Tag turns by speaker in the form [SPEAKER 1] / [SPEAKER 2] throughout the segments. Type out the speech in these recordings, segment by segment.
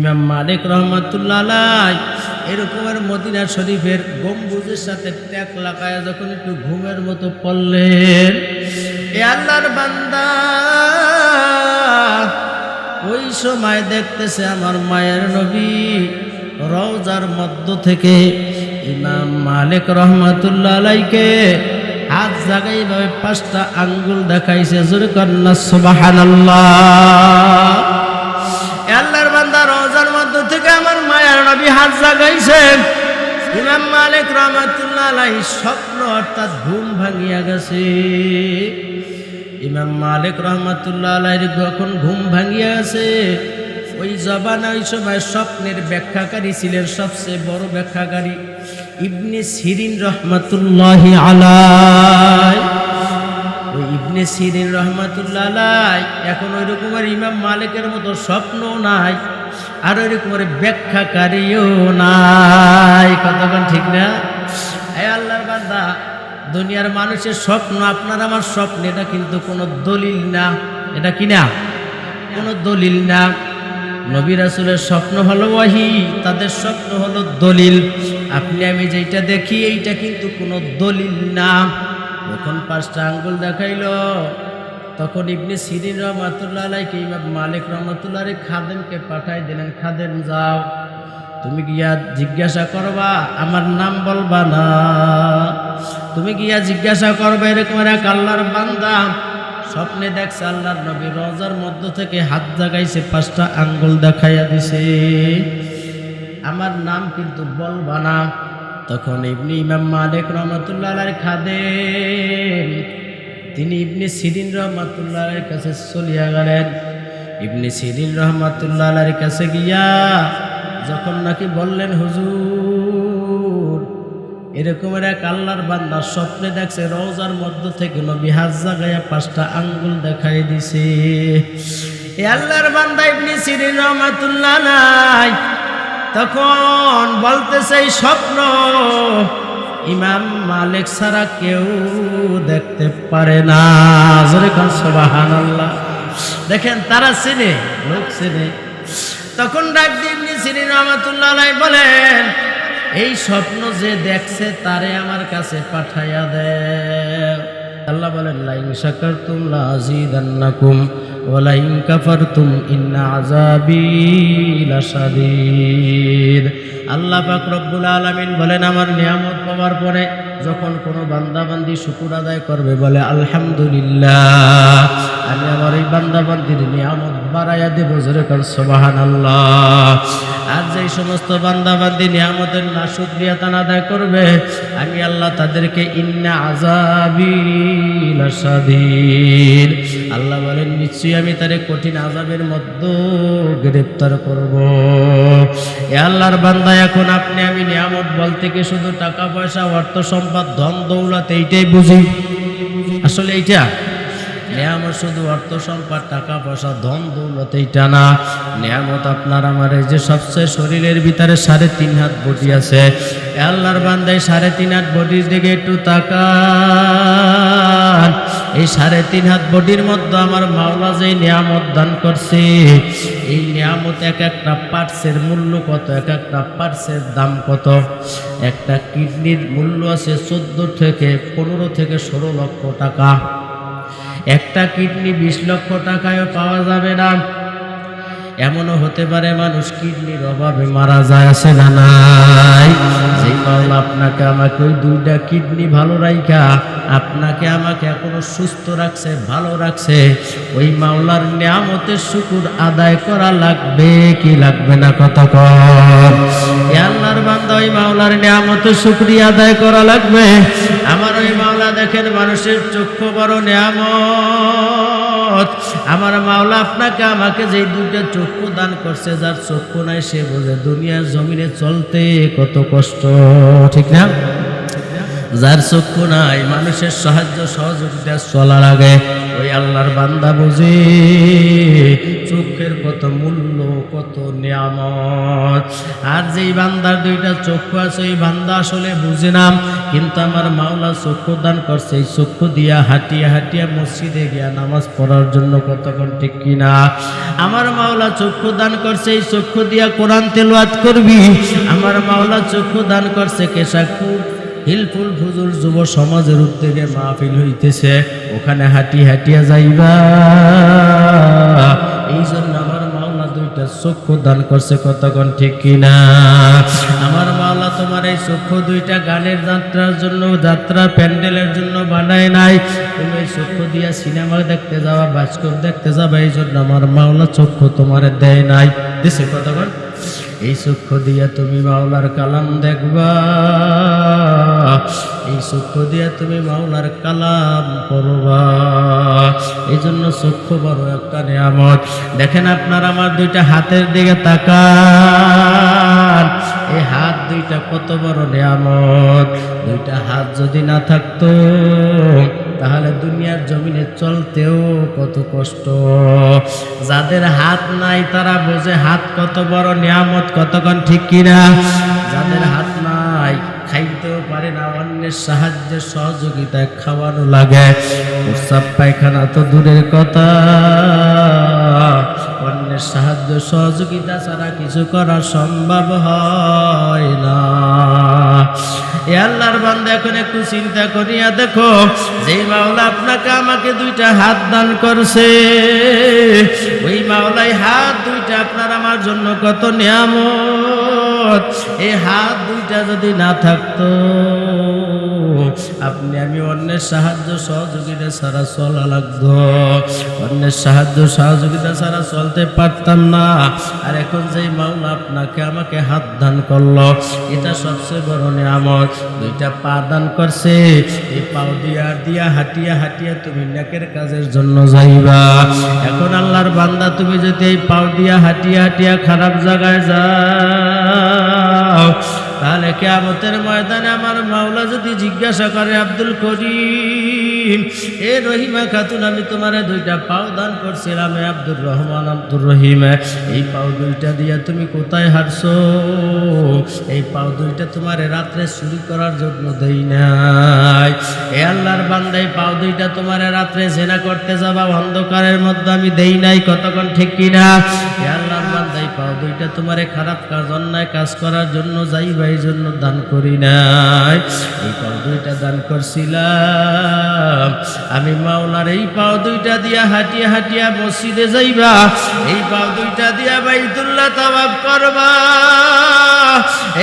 [SPEAKER 1] ইমাম মালিক রহমাতুল্লাহ এরকমের মদিনা শরীফের গম্বুজের সাথে ট্যাক লাগায় যখন একটু ঘুমের মতো পড়লেন, এ আল্লাহর বান্দা, ওই সময় দেখতেছে আমার মায়ের নবী রওজার মধ্য থেকে ইমাম মালিক রহমাতুল্লাহ আলাইকে হাত জাগাই ভাবে পাঁচটা আঙ্গুল দেখাইছে, জোরে কন্যা সুবহানাল্লাহ। আমার মায়ের নবী হাত জাগাইছেন। ইমাম মালিক রহমাতুল্লাহ স্বপ্ন অর্থাৎ ঘুম ভাঙিয়া গেছে। ইমাম মালিক রহমাতুল্লাহ যখন ঘুম ভাঙিয়া গেছে, ওই জবানা ওই সময় স্বপ্নের ব্যাখ্যাকারী ছিলেন সবচেয়ে বড় ব্যাখ্যাকারী ইবনে সিরিন রহমাতুল্লাহ আলাই। ওই ইবনে সিরিন রহমাতুল্লাহ আলাই, এখন ওই রকমের ইমাম মালিকের মতো স্বপ্ন নাই। আর ওই রকমের ব্যাখ্যাকারীও নাই। কতক্ষণ ঠিক না? এই আল্লাহর বান্দা, দুনিয়ার মানুষের স্বপ্ন, আপনার আমার স্বপ্ন, এটা কিন্তু কোনো দলিল না। এটা কি না? কোনো দলিল না। নবী রাসুলের স্বপ্ন হলো ওয়াহি, তাদের স্বপ্ন হলো দলিল। আপনি, আমি যেটা দেখি, এইটা কিন্তু কোনো দলিল না। যখন পাঁচটা আঙ্গুল দেখাইলো তখন ইবনে সিরিন রহমাতুল্লাহ আলাইকে ইমাম মালিক রহমাতুল্লাহ খাদেমকে পাঠাই দিলেন, খাদেম, যাও। তুমি গিয়া জিজ্ঞাসা করবা, আমার নাম বলবা না। তুমি গিয়া জিজ্ঞাসা করবা, এরকম এক আল্লাহর বান্দা। স্বপ্নে দেখছে আল্লাহর নবী রোজার মধ্য থেকে হাত জাগাইছে, পাঁচটা আঙ্গুল দেখাইয়া দিছে। আমার নাম কিন্তু বলবা না। তখন ইবনি ইমাম মালিক রহমতুল্লাহ খাদেম তিনি ইবনে সিরিন রহমতুল্লাহ আলাইহির কাছে চলিয়া গেলেন। ইবনে সিরিন রহমতুল্লাহ আলাইহির কাছে গিয়া যখন নাকি বললেন, হুজুর এরকমের এক আল্লাহর বান্দা স্বপ্নে দেখছে রোজার মধ্য থেকে নবী হাজ জাগাইয়া পাঁচটা আঙ্গুল দেখাই দিছে। এ আল্লাহর বান্দা ইবনে সিরিন রহমাতুল্লাহ নাই। তখন বলতেছে স্বপ্ন ইমাম মালিক ছাড়া কেউ দেখতে পারে না। জোরে খান সুবহানাল্লাহ। দেখেন, তারা চেনে, লোক চেনে। তখন ডাক দিবনি সিনি রহমাতুল্লাহ বলেন, এই স্বপ্ন যে দেখছে, তারে আমার কাছে পাঠাইয়া দে। আল্লাহ বলেন, লাইন শাকারতুম লাযিদান্নাকুম ওয়া লাইন كفرتم إن عذابي لشديد আল্লাহ পাক রব্বুল আলামিন বলেন, আমার নিয়ামত পাওয়ার পরে যখন কোনো বান্দাবান্দি শুকুর আদায় করবে, বলে আলহামদুলিল্লাহ। আমি আমার এই বান্দাবান্দির নিয়ামত বাড়াইয়া দেব, জোরে কর সোবাহান আল্লাহ আর যেই সমস্ত বান্দাবান্দি নিয়ামতের না শুক্রিয়া তান আদায় করবে, আমি আল্লাহ তাদেরকে ইন্না আজাবিল সাদিন আল্লাহ বলেন, নিশ্চয়ই আমি তারে কঠিন আজাবের মধ্যে গ্রেপ্তার করব। এ আল্লাহর বান্দা, এখন আপনি আমি নিয়ামত বলতে কি শুধু টাকা পয়সা, অর্থ সম্পদ, ধন দৌলত, এইটাই বুঝি। আসলে এইটা নিয়ামত শুধু অর্থ সম্পদ, টাকা পয়সা, ধন দৌলত, এইটা না। নিয়ামত আপনার আমার এই যে সবচেয়ে শরীরের ভিতরে সাড়ে তিন হাত বটি আছে। আল্লাহর বান্দায় সাড়ে তিন হাত বটির দিকে একটু তাকান। এই সাড়ে তিন হাত বটির মধ্যে আমার মাওলা যে নিয়ামত দান করছে, এই নিয়ামত এক একটা পার্টসের মূল্য কত, এক একটা পার্টসের দাম কত? একটা কিডনির মূল্য আছে চোদ্দ থেকে পনেরো থেকে ষোলো লক্ষ টাকা। একটা কিডনি বিশ লক্ষ টাকায়ও পাওয়া যাবে না। এমনও হতে পারে মানুষ কিডনির অভাবে মারা যায়, আছে না আপনাকে আমাকে ওই দুইটা কিডনি ভালো রাইখা, আপনাকে আমাকে এখনও সুস্থ রাখছে, ভালো রাখছে, ওই মাওলার নিয়ামতের শুকুর আদায় করা লাগবে কি লাগবে না এ আল্লাহর বান্দা ওই মাওলার নিয়ামতের শুক্রিয়া আদায় করা লাগবে। আমার ওই মাওলা দেখেন মানুষের চক্ষু বড় নিয়ামত। আমার মাওলা আপনাকে আমাকে যে দুইটা চক্ষু দান করছে, যার চক্ষু নাই সে বোঝে দুনিয়ার জমিনে চলতে কত কষ্ট, ঠিক না? যার চক্ষু নাই, মানুষের সাহায্য সহযোগিতা চলা লাগে ওই আল্লাহর বান্দা বুঝে চোখের কত মূল্য, কত নিয়ামত। আর যেই বান্দার দুইটা চক্ষু আছে, ওই বান্দা আসলে বুঝে না, কিন্তু আমার মাওলা চক্ষু দান করছে। এই চক্ষু দিয়া হাঁটিয়া হাঁটিয়া মসজিদে গিয়া নামাজ পড়ার জন্য কতক্ষণ ঠিক কিনা? আমার মাওলা চক্ষু দান করছে, এই চক্ষু দিয়া কোরআন তেলাওয়াত করবি? আমার মাওলা চক্ষু দান করছে কেশাকুর হিলফুল ফুজুর যুব সমাজের উদ্যোগে মাহফিল হইতেছে। ওখানে হাঁটি হাঁটিয়া যাইবা। এই জন্য আমার মাওলা দুইটা চক্ষু দান করছে, কতক্ষণ ঠিক কিনা? আমার মাওলা তোমার এই চক্ষু দুইটা গানের যাত্রার জন্য, যাত্রা প্যান্ডেলের জন্য বানায় নাই। তুমি এই চক্ষু দিয়া সিনেমা দেখতে যাওয়া বাস্কর দেখতে যাবা, এই জন্য আমার মাওলা চক্ষু তোমার দেয় নাই। দেশে কতক্ষণ? এই চক্ষু দিয়া তুমি মাওলার কালাম দেখবা। এই চক্ষু দিয়া তুমি মাওলার কালাম করবা এই জন্য চক্ষু বড় একটা নিয়ামত। দেখেন আপনার আমার দুইটা হাতের দিকে তাকান। এই হাত দুইটা কত বড় নিয়ামত। দুইটা হাত যদি না থাকতো তাহলে দুনিয়ার জমিনে চলতেও কত কষ্ট। যাদের হাত নাই তারা বোঝে হাত কত বড় নিয়ামত, কতক্ষণ ঠিক কিনা। যাদের হাত নাই, খাইতেও পারে না, অন্যের সাহায্যে সহযোগিতায় খাওয়ানো লাগে। সব পায়খানা তো দূরের কথা। অন্যের সাহায্য সহযোগিতা ছাড়া কিছু করা সম্ভব হয় না। এ আল্লাহর বান্দা এখন একটু চিন্তা করিয়া দেখো, যে মাওলা আপনাকে আমাকে দুইটা হাত দান করছে। ওই মাওলাই হাত দুইটা আপনার আমার জন্য কত নিয়ামত। এই হাত দুইটা যদি না থাকতো আপনি, আমি অন্যের সাহায্য সহযোগিতা ছাড়া চলা লাগতো। অন্যের সাহায্য সহযোগিতা ছাড়া চলতে পারতাম না। আর এখন যেই মাওলা আপনাকে, আমাকে হাত দান করল, এটা সবচেয়ে বড় নিয়ামত। দুইটা পা দান করছে, এই পাও দিয়া দিয়া, হাঁটিয়া হাঁটিয়া তুমি নেকের কাজের জন্য যাইবা। এখন আল্লাহর বান্দা, তুমি যদি এই পাও দিয়া, হাঁটিয়া হাঁটিয়া খারাপ জায়গায় যাও তাহলে কেয়ামতের ময়দানে আমার মাওলা যদি জিজ্ঞাসা করে, আব্দুল করিম, এ রহিমা খাতুন, আমি তোমার দুইটা পাও দান করছিলাম আব্দুর রহমান, আব্দুর রহিম, এই পাও দুইটা দিয়া তুমি কোথায় হারছো? এই পাও দুইটা তোমার রাত্রে চুরি করার জন্য দেই নাই। এ আল্লাহর বান্দাই পাও দুইটা তোমার রাত্রে জেনা করতে যাবা, অন্ধকারের মধ্যে আমি দেই নাই, কতক্ষণ ঠিক কিনা? এ বান্দাই পাও দুইটা তোমারে খারাপ কাজ, অন্যায় কাজ করার জন্য যাইবা ভাই জন্য দান করি নাই। এই পাও দুইটা দান করছিলাম। আমি মাওলার এই পাও দুইটা দিয়া হাঁটিয়া হাঁটিয়া মসজিদে যাইবা, এই পাও দুইটা দিয়া বাইতুল্লাহ তাবাব করবা।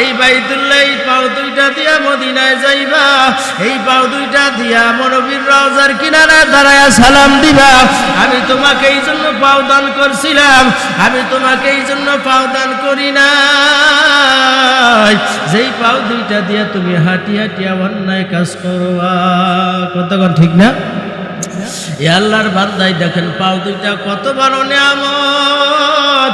[SPEAKER 1] এই বাইতুল্লাহ, এই পাও দুইটা দিয়া মদিনায় যাইবা। এই পাও দুইটা দিয়া মনবীর রওজার কিনারা দাঁড়ায় সালাম দিবা। আমি তোমাকে এই জন্য পাও দান করছিলাম। আমি তোমাকে এই জন্য পাও দান করি না যেই পাও দুইটা দিয়া তুমি হাঁটি হাঁটিয়া অন্যায় কাজ করবা কতক্ষণ ঠিক না? আল্লাহর বান্দাই দেখেন, পাও দুইটা কত বড় নিয়ামত।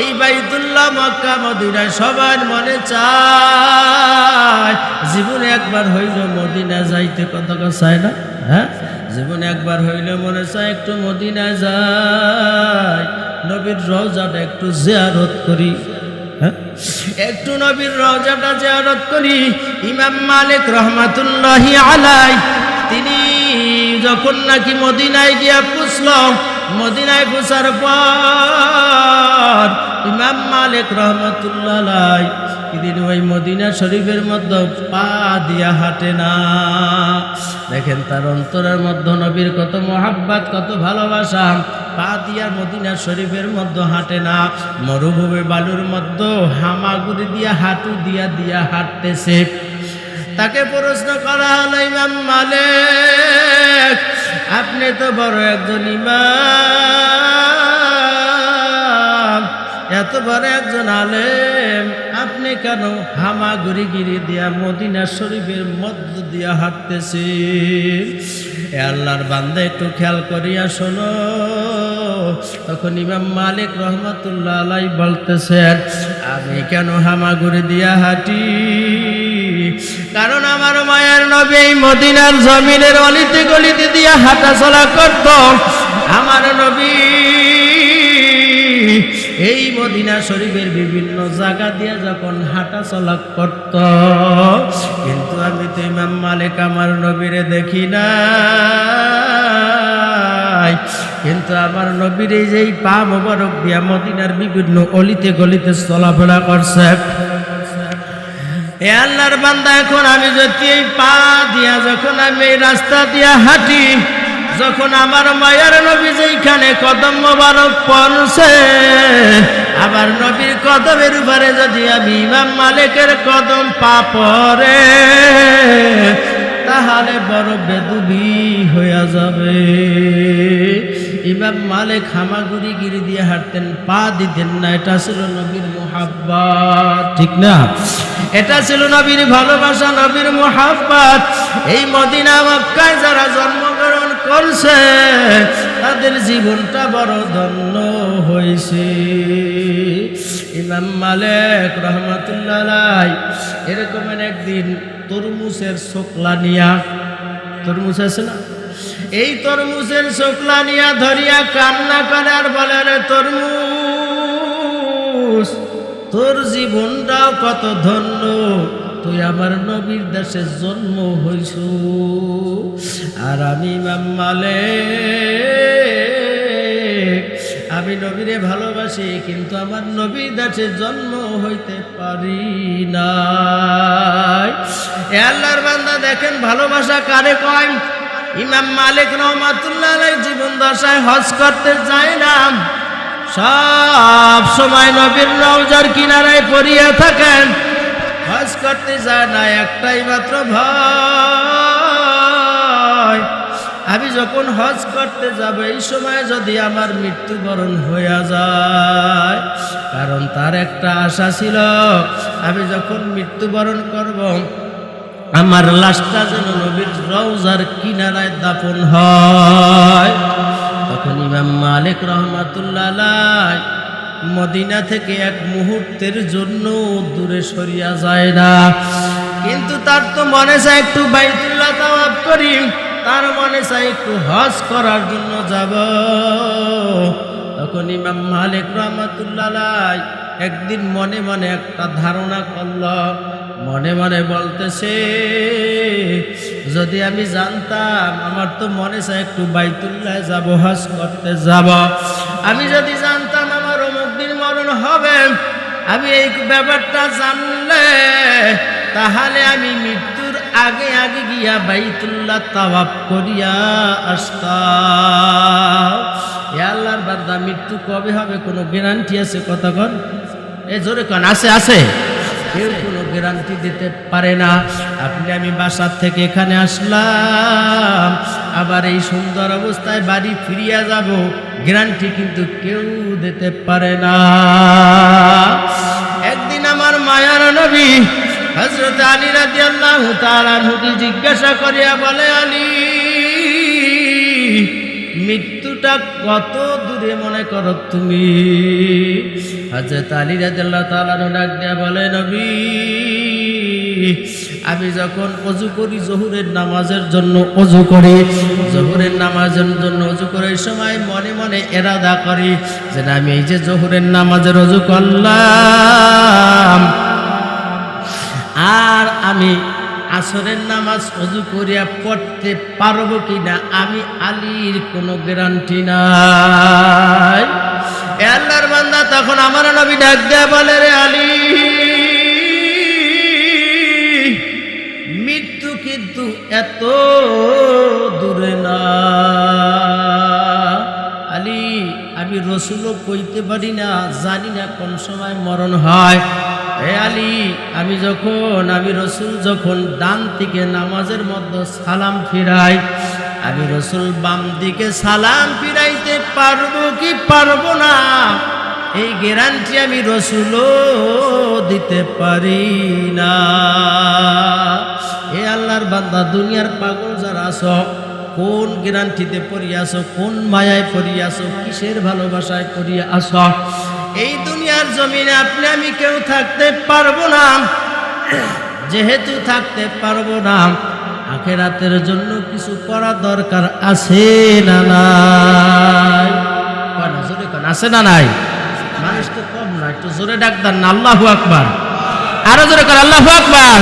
[SPEAKER 1] এই বাইতুল্লাহ মক্কা, মদিনায় সবার মনে চায়, জীবনে একবার হইল মদিনা যাইতে কত চায় না? হ্যাঁ? জীবনে একবার হইলে মনে চায় একটু মদিনা যায় নবীর রওজাটা একটু জিয়ারত করি হ্যাঁ? একটু নবীর রওজাটা জিয়ারত করি। ইমাম মালিক রহমাতুল্লাহি আলাই তিনি যখন নাকি মদিনায় গিয়া পুষল মদিনায় পুষার পর ইমাম মালিক রহমতুল্লাহ দিন ওই মদিনা শরীফের মধ্যে পা দিয়া হাঁটে না। দেখেন তার অন্তরের মধ্যে নবীর কত মহাব্বাত, কত ভালোবাসা। পা দিয়া মদিনা শরীফের মধ্যে হাঁটে না। মরুভূমি বালুর মধ্যে হামাগুড়ি দিয়া, হাঁটু দিয়া দিয়া হাঁটতেছে। তাকে প্রশ্ন করা হলো, ইমাম মালিক, আপনি তো বড় একজন ইমাম। এত বড় একজন আলেম। আপনি কেন হামাগুড়ি গিরি দিয়া মদিনা শরীফের মধ্য দিয়া হাঁটতেছি এ আল্লাহর বান্দা একটু খেয়াল করিয়া শোনো। তখন ইমাম মালিক রহমতুল্লাহ আলাই বলতেছেন, আমি কেন হামাগুড়ি দিয়া হাঁটি? কারণ আমার মায়ের নবী মদিনার জমিনের অলিতে গলিতে দিয়ে হাঁটাচলা করত। আমার নবী এই মদিনা শরীফের বিভিন্ন জায়গা দিয়ে যখন হাঁটা চলা করত, কিন্তু আমি তো ইমাম মালিক আমার নবীরে দেখি না কিন্তু আমার নবীর এই যে এই পা মোবারক দিয়া মদিনার বিভিন্ন অলিতে গলিতে চলাফেরা করছে এ আল্লাহর বান্দা, এখন আমি যদি এই পা দিয়া, যখন আমি এই রাস্তা দিয়া হাঁটি, যখন আমার মায়ের নবী যেইখানে কদম মোবারক পড়ছে আবার নবীর কদমের উপরে যদি আমি ইমাম মালিকের কদম পা পরে তাহলে বড় বেদুবি হইয়া যাবে। ইমাম মালিক হামাগুড়ি গিরি দিয়ে হাঁটতেন, পা দিতেন না। এটা ছিল নবীর মোহাব্বত। ঠিক না? এটা ছিল নবীর ভালোবাসা, নবীর মোহাব্বত। এই মদিনা মক্কায় যারা জন্মগ্রহণ করছে, তাদের জীবনটা বড় ধন্য হয়েছে। ইমাম মালিক রহমাতুল্লাহ এরকমের একদিন তরমুজের শোকলা নিয়া, তরমুজ আছে না? এই তরমুজের শোকলা নিয়া ধরিয়া কান্না করে আর বলে রে তরমুজ, তোর জীবনটাও কত ধন্য, তুই আমার নবীর দেশে জন্ম হইছ। আর আমি ইমাম মালিক আমি নবীরে ভালোবাসি, কিন্তু আমার নবীর দেশে জন্ম হইতে পারি না আল্লাহর বান্দা দেখেন ভালোবাসা কারে কয়? ইমাম মালিক রহমাতুল্লাহ জীবন দশায় হজ করতে যায় না। সব সময় নবীর রওজার কিনারায় পড়িয়া থাকেন। হজ করতে যায় না, একটাই মাত্র ভয়। আমি যখন হজ করতে যাব, এই সময় যদি আমার মৃত্যুবরণ হইয়া যায়, কারণ তার একটা আশা ছিল, আমি যখন মৃত্যুবরণ করব আমার লাশটা যেন নবীর রওজার কিনারায় দাপন হয়। তখন ইমাম মালিক রহমাতুল্লাহ মদিনা থেকে এক মুহূর্তের জন্য দূরে সরিয়া যায় না। কিন্তু তার তো মনে চায় একটু বাইতুল্লাহ তাওয়াব করি, তার মনে চায় একটু হজ করার জন্য যাব। তখন ইমাম মালিক রহমাতুল্লাহ একদিন মনে মনে একটা ধারণা করল মনে মনে বলতেছে, যদি আমি জানতাম আমার তো মনে চায় একটু বাইতুল্লাহ যাব, হজ করতে যাব। আমি যদি জানতাম আমার অমুক দিন মরণ হবে, আমি এই ব্যাপারটা জানলে তাহলে আমি মৃত্যুর আগে আগে গিয়া বাইতুল্লাহ তাওয়াব করিয়া আসতাম। আল্লাহর বান্দা, মৃত্যু কবে হবে কোনো গ্যারান্টি আছে কতক্ষণ এ জোরে কন, আছে আছে। কেউ কোনো গ্যারান্টি দিতে পারে না। আপনি আমি বাসার থেকে এখানে আসলাম, আবার এই সুন্দর অবস্থায় বাড়ি ফিরিয়া যাব। গ্যারান্টি কিন্তু কেউ দিতে পারে না। একদিন আমার মায়ার নবী হজরত আলী রাজি আল্লাহ তালানহুকে জিজ্ঞাসা করিয়া বলে, আলী, মৃত্যুটা কত দূরে মনে করো তুমি। হজরত আলী রাজাল্লাহ তালানহু ডাক দিয়া বলে, নবী, আমি যখন অজু করি জহুরের নামাজের জন্য অজু করি, জহুরের নামাজের জন্য অজু করে সময় মনে মনে এরাদা করি যে আমি এই যে জহুরের নামাজের অজু করলাম। আর আমি আসরের নামাজ অজু করিয়া পড়তে পারব কিনা, আমি আলীর কোনো গ্যারান্টি নাই। আল্লাহর বান্দা তখন আমার নবী ডাক দেয়া বলে, রে আলী, মৃত্যু কিন্তু এত দূরে না। আলী, আমি রসুলও কইতে পারি না, জানি না কোন সময় মরণ হয়। হে আলী, আমি যখন, আমি রসুল যখন ডান থেকে নামাজের মধ্যে সালাম ফিরাই, আমি রসুল বাম দিকে সালাম ফিরাইতে পারব কি পারব না? এই গ্যারান্টি আমি রসুলও দিতে পারি না। এ আল্লাহর বান্দা, দুনিয়ার পাগল যারা আছো, কোন গ্যারান্টিতে পড়িয়াছ কোন মায়ায় পড়িয়াছ কিসের ভালোবাসায় পড়িয়া আস এই দুনিয়ার জমিনে আপনি, আমি কেউ থাকতে পারব না। যেহেতু থাকতে পারব না, আখেরাতের জন্য কিছু করা দরকার আছে না নাই? আছে না নাই? মানুষ তো কম না, একটু জোরে ডাক্তার না, আল্লাহু আকবার। আরও জোরে কর আল্লাহু আকবার।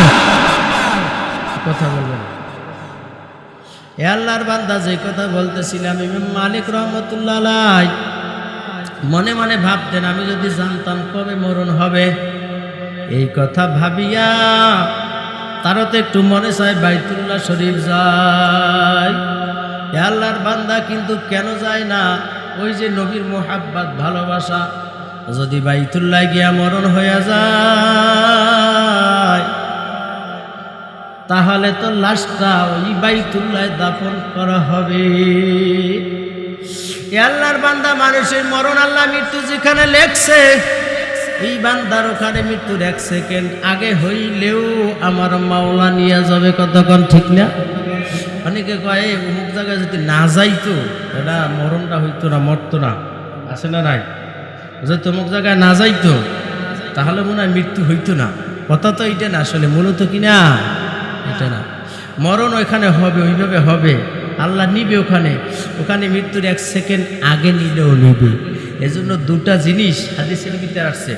[SPEAKER 1] কথা বলবেন এ আল্লাহর বান্দা যে কথা বলতেছিলাম, ইমাম মালিক রহমতুল্লাহ মনে মনে ভাবতেন, আমি যদি জানতাম কবে মরণ হবে। এই কথা ভাবিয়া তারও তো একটু মনে চায়, বাইতুল্লাহ শরীফ যায়। আল্লাহর বান্দা কিন্তু কেন যায় না? ওই যে নবীর মোহাব্বাত, ভালোবাসা। যদি বাইতুল্লাহ গিয়া মরণ হইয়া যায়, তাহলে তো লাশটা ওই বাইতুল্লাহ দাফন করা হবে। আল্লাহর বান্দা মানুষের মরণ আল্লাহ মৃত্যু যেখানে লেখছে, এই বান্দার ওখানে মৃত্যুর এক সেকেন্ড আগে হইলেও আমার মাওলা নিয়ে যাবে কতক্ষণ, ঠিক না? অনেকে কয়, "এই অমুক জায়গায় যদি না যাইতো এটা মরণটা হইতো না, মরতো না। আছে না নাই? যদি অমুক জায়গায় না যাইতো, তাহলে মনে হয় মৃত্যু হইতো না। কথা তো এইটা না, আসলে মূলত কি না? এটা না। মরণ ওইখানে হবে, ওইভাবে হবে। আল্লাহ নিবে ওখানে। ওখানে মৃত্যুর এক সেকেন্ড আগে নিলেও নিবে। এজন্য দুটা জিনিস হাদিসের ভিতরে আসছে।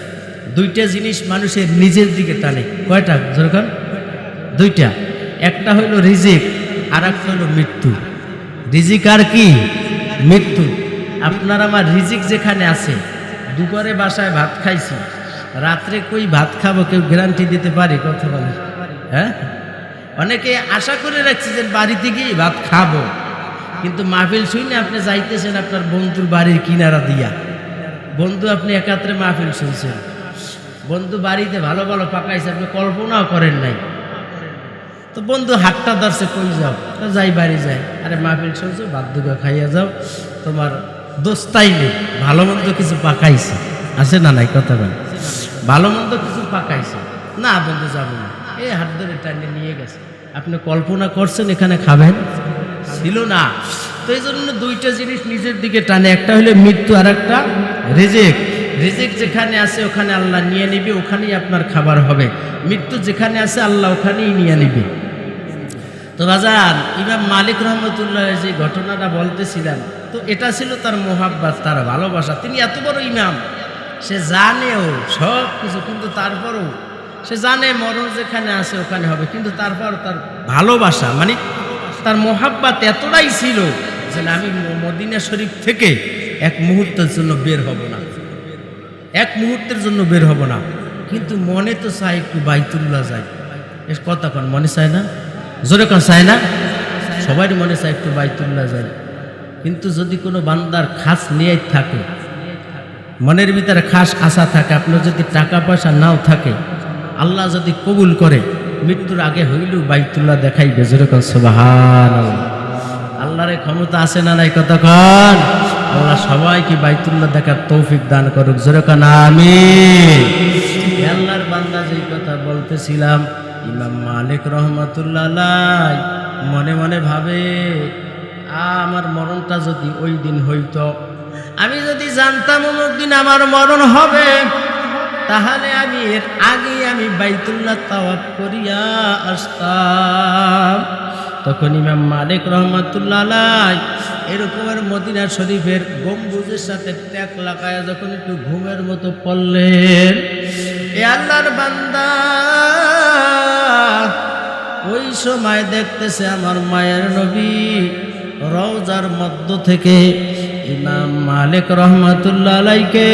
[SPEAKER 1] দুইটা জিনিস মানুষের নিজের দিকে টানে। কয়টা? যেরকম দুইটা। একটা হইল রিজিক আর একটা হইল মৃত্যু। রিজিক আর কি? মৃত্যু। আপনার আমার রিজিক যেখানে আছে, দুপুরে বাসায় ভাত খাইছি। রাত্রে কই ভাত খাব কেউ গ্যারান্টি দিতে পারে? কথা বলে হ্যাঁ? অনেকে আশা করে রাখছে যে বাড়িতে গিয়ে ভাত খাব। কিন্তু মাহফিল শুনে আপনি যাইতেছেন আপনার বন্ধুর বাড়ির কিনারা দিয়া। বন্ধু, আপনি একাত্রে মাহফিল শুনছেন। বন্ধু বাড়িতে ভালো ভালো পাকাইছে, আপনি কল্পনাও করেন নাই। তো বন্ধু, হাতটা ধরছে, কই যাও? তো যাই, বাড়ি যাই। আরে মাহফিল শুনছো? দুগা খাইয়া যাও। তোমার দোস্তাই নেই। ভালো মন্দ কিছু পাকাইছে। আছে না নাই? কথা বল। ভালো মন্দ কিছু পাকাইছে। না বন্ধু, যাব না। এই হাত ধরে টানে নিয়ে গেছে। আপনি কল্পনা করছেন এখানে খাবেন? ছিল না। তো এই জন্য দুইটা জিনিস নিজের দিকে টানে। একটা হলো মৃত্যু আর একটা রেজেক। রেজেক যেখানে আছে ওখানে আল্লাহ নিয়ে নিবে, ওখানেই আপনার খাবার হবে। মৃত্যু যেখানে আছে, আল্লাহ ওখানেই নিয়ে নিবে। তো বাজান, ইমাম মালিক রহমতুল্লাহ যে ঘটনাটা বলতেছিলেন, তো এটা ছিল তার মোহাব্বাত, তার ভালোবাসা। তিনি এত বড় ইমাম, সে জানেও সব কিছু কিন্তু তারপরও সে জানে মরণ যেখানে আছে, ওখানে হবে। কিন্তু তারপর তার ভালোবাসা মানে তার মোহাব্বাত এতটাই ছিল যে আমি মদিনা শরীফ থেকে এক মুহূর্তের জন্য বের হব না। এক মুহূর্তের জন্য বের হব না। কিন্তু মনে তো চাই একটু বাইতুল্লাহ যাই। এর কথা কন, মনে চায় না? জোরে কন, চায় না? সবারই মনে চায় একটু বাইতুল্লাহ যাই। কিন্তু যদি কোনো বান্দার খাস নিয়ে থাকে, মনের ভিতরে খাস আশা থাকে, আপনার যদি টাকা পয়সা নাও থাকে আল্লাহ যদি কবুল করে, মৃত্যুর আগে হইলেও বাইতুল্লাহ দেখাইবে, যেরকম সুবাহান আল্লাহর ক্ষমতা আছে না নাই কতক্ষণ? আল্লাহ সবাইকে বাইতুল্লাহ দেখার তৌফিক দান করুক, যেরকম আমি আল্লাহর বান্দা যেই কথা বলতেছিলাম, ইমাম মালিক রহমতুল্লাহ মনে মনে ভাবে আমার মরণটা যদি ওই দিন হইতো, আমি যদি জানতাম অমুক দিন আমার মরণ হবে তাহলে আমি এর আগে আমি বাইতুল্লাহ তাওয়াব করিয়া আসতাম। তখন ইমাম মালিক রহমাতুল্লাহ এরকমের মদিনা শরীফের গম্বুজের সাথে ট্যাক লাগায় যখন একটু ঘুমের মতো পড়লেন, এ আল্লাহর বান্দা, ওই সময় দেখতেছে আমার মায়ের নবী রওজার মধ্য থেকে ইমাম মালিক রহমাতুল্লাহ আলাইকে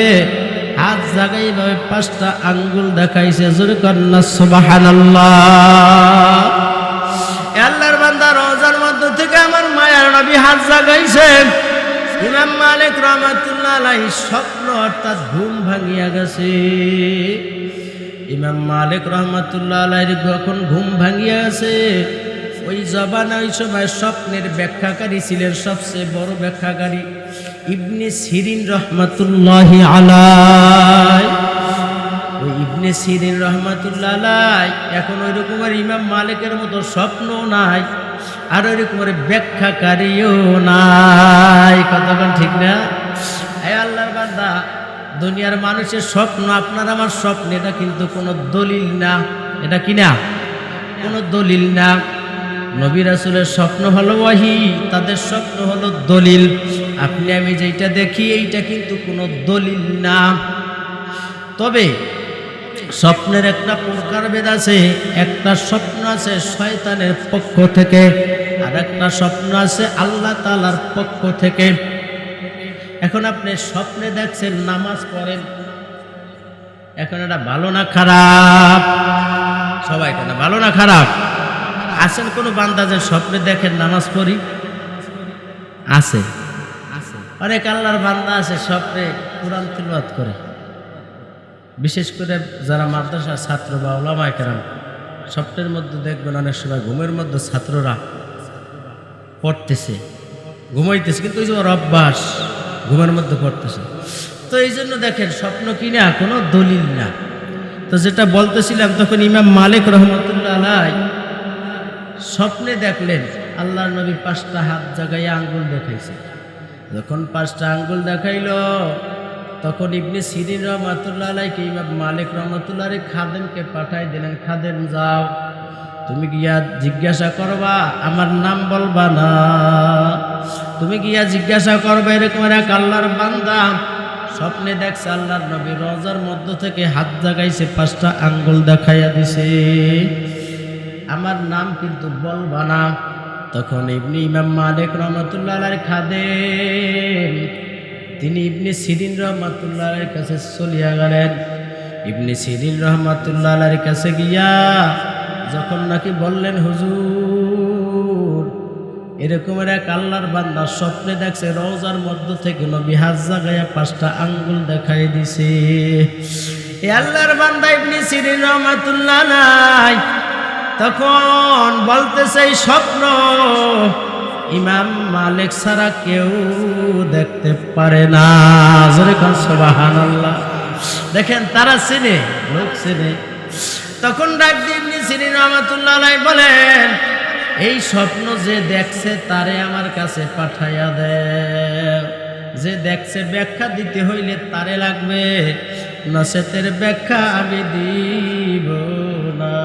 [SPEAKER 1] হাত জাগাই ভাবে পাঁচটা আঙ্গুল দেখাইছে, জোরে কন্যা সুবহানাল্লাহ। এ আল্লাহর বান্দা রওজার মধ্য থেকে আমার মায়ের নবী হাত জাগাইছে। ইমাম মালিক রহমাতুল্লাহ আলাই স্বপ্ন অর্থাৎ ঘুম ভাঙিয়া গেছে। ইমাম মালিক রহমাতুল্লাহ আলাইয়ের যখন ঘুম ভাঙিয়া গেছে, ওই জবানা ওই সময় স্বপ্নের ব্যাখ্যাকারী ছিলেন সবচেয়ে বড় ব্যাখ্যাকারী। ইবনে সিরিন রহমাতুল্লাহ আলাই ওই ইবনে সিরিন রহমাতুল্লাহ আলাই, এখন ওই রকমের ইমাম মালিকের মতো স্বপ্ন নাই, আর ওই রকমের ব্যাখ্যাকারীও নাই। কতক্ষণ ঠিক না? এই আল্লাহর বান্দা, দুনিয়ার মানুষের স্বপ্ন, আপনার আমার স্বপ্ন, এটা কিন্তু কোনো দলিল না। এটা কি না? কোনো দলিল না। নবী রাসুলের স্বপ্ন হলো ওয়াহি, তাদের স্বপ্ন হলো দলিল। আপনি, আমি যেটা দেখি, এইটা কিন্তু কোনো দলিল না। তবে স্বপ্নের একটা প্রকারভেদ আছে, একটা স্বপ্ন আছে শয়তানের পক্ষ থেকে, আর একটা স্বপ্ন আছে আল্লাহ তালার পক্ষ থেকে। এখন আপনি স্বপ্নে দেখছেন, নামাজ পড়েন। এখন এটা ভালো না খারাপ? সবাই কেন, ভালো না খারাপ? আছেন কোনো বান্দা যে স্বপ্নে দেখেন নামাজ পড়ি? আছে। অনেক আল্লাহর বান্দা আছে স্বপ্নে কোরআন তিলওয়াত করে। বিশেষ করে যারা মাদ্রাসার ছাত্র বা ওলামায় কেরাম, স্বপ্নের মধ্যে দেখবেন অনেক সময় ঘুমের মধ্যে ছাত্ররা পড়তেছে, ঘুমাইতেছে, কিন্তু ওই যে অভ্যাস ঘুমের মধ্যে পড়তেছে। তো এই জন্য দেখেন স্বপ্ন কিনা কোনো দলিল না। তো যেটা বলতেছিলাম, তখন ইমাম মালিক রহমতুল্লাহ আলাই স্বপ্নে দেখলেন আল্লাহ নবী পাঁচটা হাত জাগাইয়া আঙ্গুল দেখাইছে। যখন পাঁচটা আঙ্গুল দেখাইলো, তখন ইবনে সিরিন রহমাতুল্লাহ আলাইকে মালিক রহমতুল্লাহ খাদেমকে পাঠাই দিলেন, খাদেম, যাও। তুমি গিয়া জিজ্ঞাসা করবা, আমার নাম বলবা না। তুমি গিয়া জিজ্ঞাসা করবা, এরকম এক আল্লাহর বান্দা। স্বপ্নে দেখছে আল্লাহর নবী রজার মধ্য থেকে হাত জাগাইছে, পাঁচটা আঙ্গুল দেখাইয়া দিছে। আমার নাম কিন্তু বলবা না। তখন ইবনি ইমাম মালিক রহমতুল্লাহ খাদেম, তিনি ইবনে সিরিন রহমাতুল্লাহ কাছে চলিয়া গেলেন। ইবনে সিরিন রহমাতুল্লাহ কাছে গিয়া যখন নাকি বললেন, হুজুর এরকমের এক আল্লাহর বান্দা স্বপ্নে দেখছে রওজার মধ্য থেকে নবী হাজ জাগাইয়া পাঁচটা আঙ্গুল দেখাই দিছে। এ আল্লাহর বান্দা ইবনে সিরিন রহমাতুল্লাহ নাই তখন বলতে এই স্বপ্ন, ইমাম মালিক ছাড়া কেউ দেখতে পারে না। দেখেন, তারা চিনে, লোক চিনে। তখন ডাক দিবনি সিনি রহমাতুল্লাহ বলেন, এই স্বপ্ন যে দেখছে তারে আমার কাছে পাঠাইয়া দে। যে দেখছে ব্যাখ্যা দিতে হইলে তারে লাগবে। নসেতের ব্যাখ্যা আমি দিব না।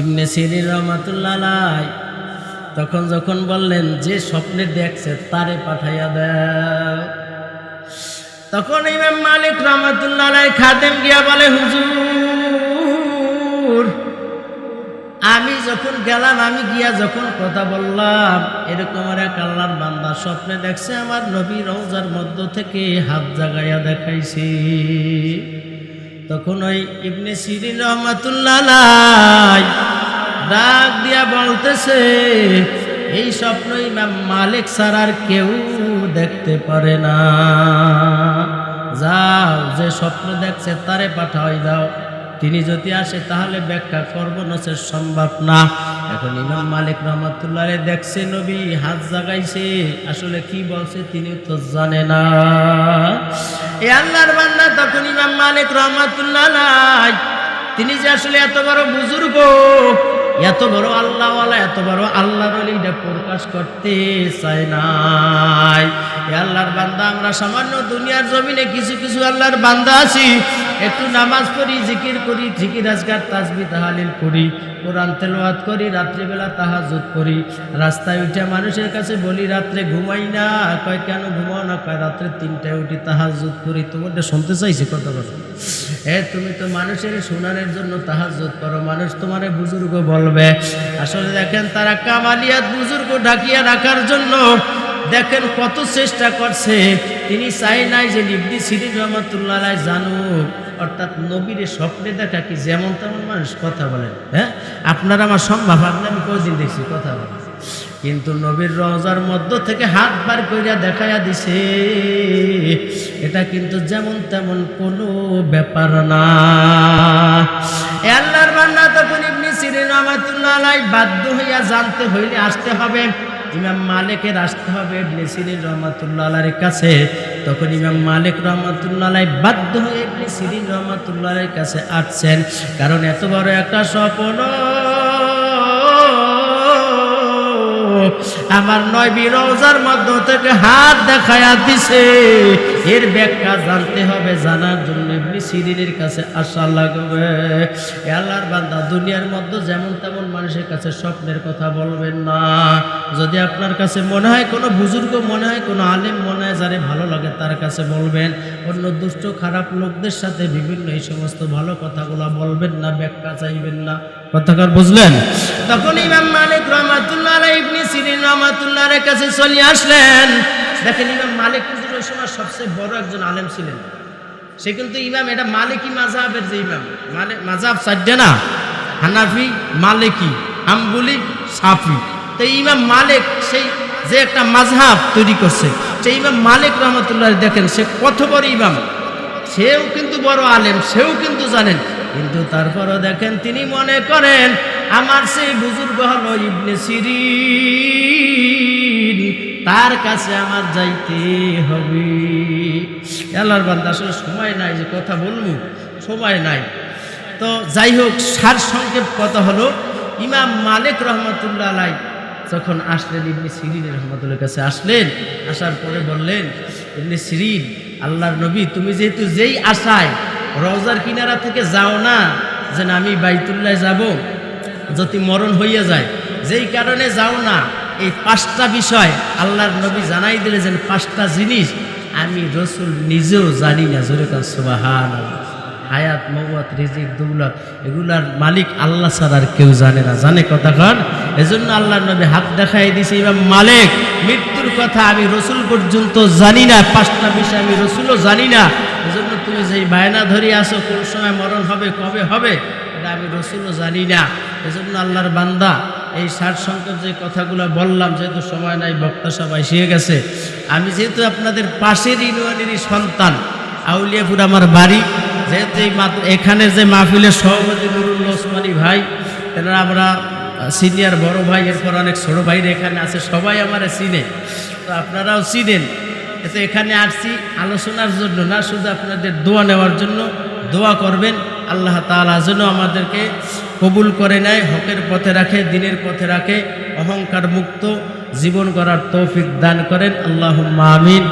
[SPEAKER 1] ইবনে সিনি রহমাতুল্লাহ তখন যখন বললেন, যে স্বপ্নে দেখছে, তারে পাঠাইয়া দেয় তখন ইমাম মালিক রহমতুল্লাহ খাদেম গিয়া বলে, হুজুর, আমি যখন গেলাম, আমি গিয়া যখন কথা বললাম, এরকম আর এক আল্লাহর বান্দা স্বপ্নে দেখছে, আমার নবী রওজার মধ্য থেকে হাত জাগাইয়া দেখাইছি। তখন ওই ইবনে সিরিন রহমাতুল্লাহ ডাক দিয়া বলতেছে, এই স্বপ্ন ইমাম মালিক ছাড়ার কেউ দেখতে পারে না। যাও, যে স্বপ্ন দেখছে তারে পাঠাই দাও। তিনি যদি আসে তাহলে ব্যাখ্যা করব নচের সম্ভব না। এখন ইমাম মালিক রহমতুল্লাহ দেখছে, নবী হাত জাগাইছে। আসলে কি বলছে তিনি তো জানে না। এই আল্লাহর বান্দা তখন ইমাম মালিক রহমতুল্লাহ তিনি যে আসলে এত বড় বুজুর্গ, এত বড় আল্লাহওয়ালা, এত বড় আল্লাহর এটা প্রকাশ করতে চায় নাই। এ আল্লাহর বান্দা, আমরা সামান্য দুনিয়ার জমিনে কিছু কিছু আল্লাহর বান্দা আছি। একটু নামাজ পড়ি, জিকির করি, জিকির আজগার, তাজবি, তাহালিল করি, কোরআন তেলাওয়াত করি, রাত্রিবেলা তাহাজুদ করি। রাস্তায় উঠে মানুষের কাছে বলি, রাত্রে ঘুমাই না। কয়, কেন ঘুমাও না? কয়, রাত্রে তিনটায় উঠি তাহাজুদ করি। তোমাদের শুনতে চাইছি কত কথা? এ, তুমি তো মানুষের শোনানোর জন্য তাহাজুদ করো। মানুষ তোমারে বুজুর্গ বলবে। আসলে দেখেন, তারা কামালিয়াত বুজুর্গ ঢাকিয়া রাখার জন্য দেখেন কত চেষ্টা করছে। তিনি চাই নাই যে নিবদি সিরিজ রহমতুল্লাহ জানুক। অর্থাৎ নবীর স্বপ্নে দেখা কি যেমন তেমন মানুষ কথা বলেন। হ্যাঁ? আপনার আমার সম্ভব, আপনি আমি কদিন দেখছি কথা বলেন। কিন্তু নবীর রজার মধ্য থেকে হাত বার করিয়া দেখাইয়া দিছে, এটা কিন্তু যেমন তেমন কোনো ব্যাপার না। আল্লাহর বান্দা তখন ইবনে সিরিন রহমাতুল্লাহ বাধ্য হইয়া জানতে হইলে আসতে হবে। ইমাম মালিকের আসতে হবে ইবনে সিরিন রহমাতুল্লাহ কাছে। তখন ইমাম মালিক রহমাতুল্লাহ বাধ্য হয়ে ইবনে সিরিন রহমাতুল্লাহ কাছে আসছেন। কারণ এত বড় একটা স্বপ্ন আমার নয় বিরোজার মধ্য থেকে হাত দেখায়া দিছে। এর ব্যাখ্যা জানতে হবে, জানার জন্য ইবনে সিরিনের কাছে আশা লাগবে। এ আল্লাহর বান্দা, দুনিয়ার মধ্যে যেমন তেমন মানুষের কাছে স্বপ্নের কথা বলবেন না। যদি আপনার কাছে মনে হয় কোনো বুজুর্গ, মনে হয় কোনো আলেম, মনে হয় যারে ভালো লাগে তার কাছে বলবেন। অন্য দুষ্ট, খারাপ লোকদের সাথে বিভিন্ন এই সমস্ত ভালো কথাগুলো বলবেন না, ব্যাখ্যা চাইবেন না। কথাকার বুঝলেন? তখন ইমাম মালিক রহমাতুল্লাহ ইবনে সিরিন রহমাতুল্লাহ কাছে চলে আসলেন। দেখেন ইমাম মালিক হুজুর ওই সময় সবচেয়ে বড় একজন আলেম ছিলেন। সে কিন্তু ইমাম, এটা মালিকি মাজাবের যে ইমাম। মানে মাজাব চারটে না? হানাফি, মালিকি, হাম্বুলি, সাফি। তো ইমাম মালিক সেই যে একটা মাঝহাব তৈরি করছে, সেই ইমাম মালিক রহমতুল্লাহ দেখেন সে কত বড় ইমাম। সেও কিন্তু বড় আলেম, সেও কিন্তু জানেন। কিন্তু তারপরও দেখেন তিনি মনে করেন, আমার সেই বুজুর্গ হলো ইবনে সিরিন, তার কাছে আমার যাইতে হবে। আল্লাহর বান্দা আসলে সময় নাই যে কথা বলব, সময় নাই। তো যাই হোক, সার সংক্ষেপ কথা হলো, ইমাম মালিক রহমতুল্লাহ আলাই যখন আসলেন, ইবনে সিরিন রহমতুল্লাহ কাছে আসলেন, আসার পরে বললেন, ইবনে সিরিন, আল্লাহর নবী, তুমি যেহেতু যেই আশায় রওজার কিনারা থেকে যাও না, যে আমি বাইতুল্লাহ যাব। যদি মরণ হইয়া যায়, যেই কারণে যাও না, এই পাঁচটা বিষয় আল্লাহর নবী জানাই দিলে যেন পাঁচটা জিনিস আমি রসুল নিজেও জানি না। জোরে সুবাহান হায়াত মৌয়াত রিজিক, দৌলত, এগুলার মালিক আল্লাহ ছাড়া আর কেউ জানে না। জানে কথা কন? এজন্য আল্লাহর নবী হাত দেখাই দিছে, ইমাম মালিক, মৃত্যুর কথা আমি রসুল পর্যন্ত জানি না, পাঁচটা বিষয় আমি রসুলও জানি না। তুমি যেই বায়না ধরি আসো কোন সময় মরণ হবে, কবে হবে, এটা আমি রসুলও জানি না। এজন্য আল্লাহর বান্দা, এই সার সংখ্যক যে কথাগুলো বললাম, যেহেতু সময় নাই, বক্তা সব এসে গেছে। আমি যেহেতু আপনাদের পাশের ইউনিয়নেরই সন্তান, আউলিয়াপুর আমার বাড়ি, যেহেতু এই এখানে যে মাহফিলের সভাপতি নুরুল ওসমানী ভাই, এনারা আমরা সিনিয়র বড় ভাই, এরপর অনেক ছোট ভাইরা এখানে আছে, সবাই আমার চিনে। তো আপনারাও চিনেন। তো এখানে আসছি, আলোচনার জন্য না, শুধু আপনাদের দোয়া নেওয়ার জন্য। দোয়া করবেন, আল্লাহ তালা যেন আমাদেরকে কবুল করে নেয়, হকের পথে রাখে, দিনের পথে রাখে অহংকার মুক্ত জীবন করার তৌফিক দান করেন। আল্লাহ আমিন।